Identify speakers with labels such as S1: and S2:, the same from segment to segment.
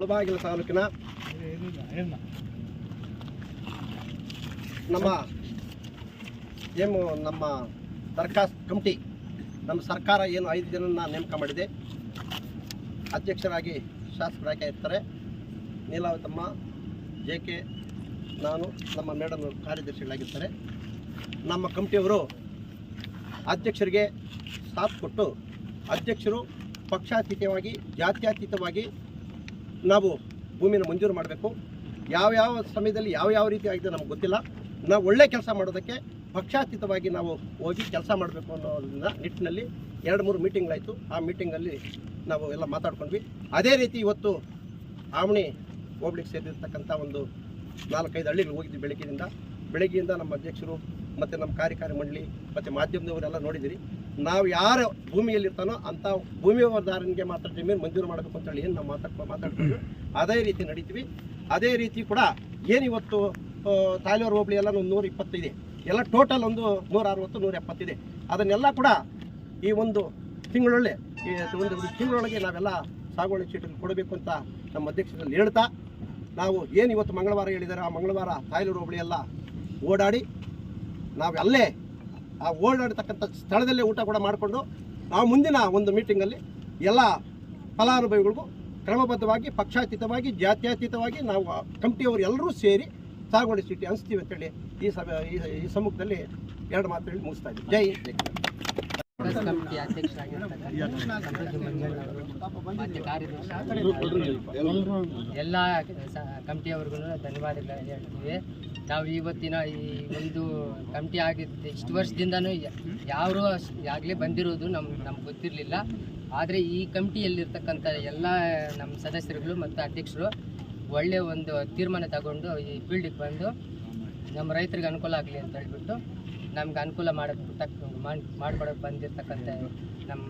S1: ಮುಳಬಾಗಿಲು ತಾಲೂಕಿನ ನಮ್ಮ ಏನು ನಮ್ಮ ದರ್ಖಾಸ್ತ್ ಕಮಿಟಿ, ನಮ್ಮ ಸರ್ಕಾರ ಏನು ಐದು ಜನನ ನೇಮಕ ಮಾಡಿದೆ. ಅಧ್ಯಕ್ಷರಾಗಿ ಶಾಸಕರಾಗಿ ಇರ್ತಾರೆ. ನೀಲಾವತಮ್ಮ ಜೆ ಕೆ ನಾನು, ನಮ್ಮ ಮೇಡಮ್ ಕಾರ್ಯದರ್ಶಿಗಳಾಗಿರ್ತಾರೆ. ನಮ್ಮ ಕಮಿಟಿಯವರು ಅಧ್ಯಕ್ಷರಿಗೆ ಸಾಥ್ ಕೊಟ್ಟು, ಅಧ್ಯಕ್ಷರು ಪಕ್ಷಾತೀತವಾಗಿ, ಜಾತ್ಯತೀತವಾಗಿ ನಾವು ಭೂಮಿನ ಮಂಜೂರು ಮಾಡಬೇಕು. ಯಾವ ಯಾವ ಸಮಯದಲ್ಲಿ ಯಾವ ಯಾವ ರೀತಿ ಆಗಿದೆ ನಮ್ಗೆ ಗೊತ್ತಿಲ್ಲ. ನಾವು ಒಳ್ಳೆ ಕೆಲಸ ಮಾಡೋದಕ್ಕೆ ಪಕ್ಷಾತೀತವಾಗಿ ನಾವು ಹೋಗಿ ಕೆಲಸ ಮಾಡಬೇಕು ಅನ್ನೋದನ್ನ ನಿಟ್ಟಿನಲ್ಲಿ ಎರಡು ಮೂರು ಮೀಟಿಂಗ್ಗಳಾಯಿತು. ಆ ಮೀಟಿಂಗಲ್ಲಿ ನಾವು ಎಲ್ಲ ಮಾತಾಡ್ಕೊಂಡ್ವಿ. ಅದೇ ರೀತಿ ಇವತ್ತು ಆವಣಿ ಹೋಗ್ಲಿಕ್ಕೆ ಸೇರಿರ್ತಕ್ಕಂಥ ಒಂದು ನಾಲ್ಕೈದು ಹಳ್ಳಿಗಳು ಹೋಗಿದ್ವಿ ಬೆಳಗ್ಗೆಯಿಂದ. ಬೆಳಗ್ಗೆಯಿಂದ ನಮ್ಮ ಅಧ್ಯಕ್ಷರು ಮತ್ತು ನಮ್ಮ ಕಾರ್ಯಕಾರಿ ಮಂಡಳಿ ಮತ್ತು ಮಾಧ್ಯಮದವರೆಲ್ಲ ನೋಡಿದಿರಿ. ನಾವು ಯಾರು ಭೂಮಿಯಲ್ಲಿರ್ತಾನೋ ಭೂಮಿ ಭೂಮಿಯವರದಾರನಿಗೆ ಮಾತ್ರ ಜಮೀನು ಮಂಜೂರು ಮಾಡಬೇಕು ಅಂತೇಳಿ ಏನು ನಾವು ಮಾತಾಡ್ಕೊ ಮಾತಾಡ್ಕೊಂಡು ಅದೇ ರೀತಿ ನಡೀತೀವಿ. ಅದೇ ರೀತಿ ಕೂಡ ಏನಿವತ್ತು ತಾಲೂರು ಹೋಬಳಿ ಎಲ್ಲ ಒಂದು ನೂರ ಇಪ್ಪತ್ತಿದೆ ಎಲ್ಲ ಟೋಟಲ್ ಒಂದು ನೂರ ಅರವತ್ತು, ನೂರ ಎಪ್ಪತ್ತಿದೆ ಅದನ್ನೆಲ್ಲ ಕೂಡ ಈ ಒಂದು ತಿಂಗಳೊಳ್ಳೆ, ಈ ಒಂದು ತಿಂಗಳೊಳಗೆ ನಾವೆಲ್ಲ ಸಾಗುವಳಿ ಚೀಟಿಗೆ ಕೊಡಬೇಕು ಅಂತ ನಮ್ಮ ಅಧ್ಯಕ್ಷರಲ್ಲಿ ಹೇಳ್ತಾ, ನಾವು ಏನು ಇವತ್ತು ಮಂಗಳವಾರ ಹೇಳಿದ್ದಾರೆ ಆ ಮಂಗಳವಾರ ತಾಯ್ಲೂರು ಹೋಬಳಿ ಎಲ್ಲ ಓಡಾಡಿ ನಾವು ಅಲ್ಲೇ ಆ ಓಡಾಡ್ತಕ್ಕಂಥ ಸ್ಥಳದಲ್ಲೇ ಊಟ ಕೂಡ ಮಾಡಿಕೊಂಡು ಆ ಮುಂದಿನ ಒಂದು ಮೀಟಿಂಗಲ್ಲಿ ಎಲ್ಲ ಫಲಾನುಭವಿಗಳಿಗೂ ಕ್ರಮಬದ್ಧವಾಗಿ, ಪಕ್ಷಾತೀತವಾಗಿ, ಜಾತ್ಯತೀತವಾಗಿ ನಾವು ಕಮಿಟಿಯವರು ಎಲ್ಲರೂ ಸೇರಿ ಸಾಗುವಳಿ ಚೀಟಿ ಹಂಚ್ತೀವಿ ಅಂತೇಳಿ ಈ ಸಭೆ, ಈ- ಈ ಸಮ್ಮುಖದಲ್ಲಿ ಎರಡು ಮಾತು ಹೇಳಿ ಮುಗಿಸ್ತಾ ಇದ್ದೀವಿ. ಜೈ ಜೈ
S2: ಕಮಿಟಿ ಅಧ್ಯಕ್ಷರಾಗಿರ್ತಕ್ಕಂಥ ಎಲ್ಲ ಕಮಿಟಿಯವ್ರಿಗೂ ಧನ್ಯವಾದಗಳು ಹೇಳ್ತೀವಿ. ನಾವು ಇವತ್ತಿನ ಈ ಒಂದು ಕಮಿಟಿ ಆಗಿದ್ದು ಇಷ್ಟು ವರ್ಷದಿಂದನೂ ಯಾರು ಆಗಲೇ ಬಂದಿರೋದು ನಮ್ ನಮ್ಗೆ ಗೊತ್ತಿರಲಿಲ್ಲ. ಆದರೆ ಈ ಕಮಿಟಿಯಲ್ಲಿರ್ತಕ್ಕಂಥ ಎಲ್ಲ ನಮ್ಮ ಸದಸ್ಯರುಗಳು ಮತ್ತು ಅಧ್ಯಕ್ಷರು ಒಳ್ಳೆಯ ಒಂದು ತೀರ್ಮಾನ ತಗೊಂಡು ಈ ಫೀಲ್ಡಿಗೆ ಬಂದು ನಮ್ಮ ರೈತರಿಗೆ ಅನುಕೂಲ ಆಗಲಿ ಅಂತ ಹೇಳ್ಬಿಟ್ಟು ನಮ್ಗೆ ಅನುಕೂಲ ಮಾಡಕ್ಕ ಮಾಡ್ಕೊಡಕ್ಕೆ ಬಂದಿರತಕ್ಕಂಥ ನಮ್ಮ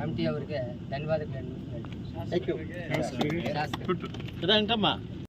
S2: ಕಮಿಟಿಯವರಿಗೆ ಧನ್ಯವಾದಗಳನ್ನು ಹೇಳ್ತೀನಿ.